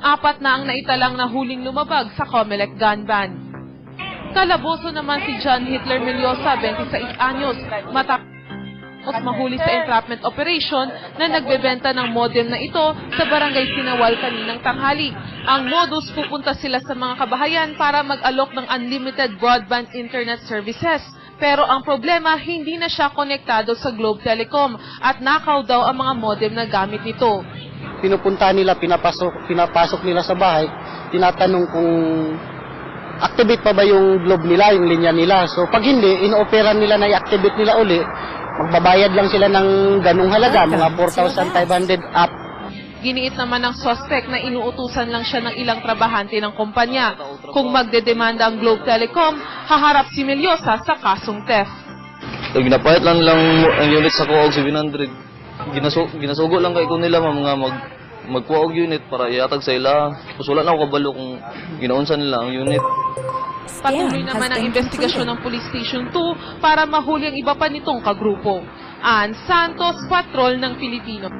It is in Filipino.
Apat na ang naitalang na huling lumabag sa Comelec gun ban. Kalaboso naman si John Hitler Meliosa, 26 anyos, matapos mahuli sa entrapment operation na nagbebenta ng modem na ito sa barangay Sinawal kaninang tanghali. Ang modus pupunta sila sa mga kabahayan para mag-alok ng unlimited broadband internet services. Pero ang problema, hindi na siya konektado sa Globe Telecom at nakaw daw ang mga modem na gamit nito. Pinupunta nila, pinapasok, pinapasok nila sa bahay, tinatanong kung activate pa ba yung globe nila, yung linya nila. So pag hindi, inoopera nila na i-activate nila uli, magbabayad lang sila ng ganung halaga, mga 4,500 up. Giniit naman ng suspect na inuutusan lang siya ng ilang trabahante ng kumpanya. Kung magdedemanda ang Globe Telecom, haharap si Meliosa sa kasong theft. So, ginapayat lang lang ang unit sa kuwag 700. Ginaso, ginasugo lang kay ko nila mga mga mag magkuha og unit para iatag sa ila. Wala na ako kabalo kung ginaunsa nila ang unit. Patuloy naman ang investigasyon ng Police Station 2 para mahuli ang iba pa nitong kagrupo. Ann Santos, Patrol ng Pilipino.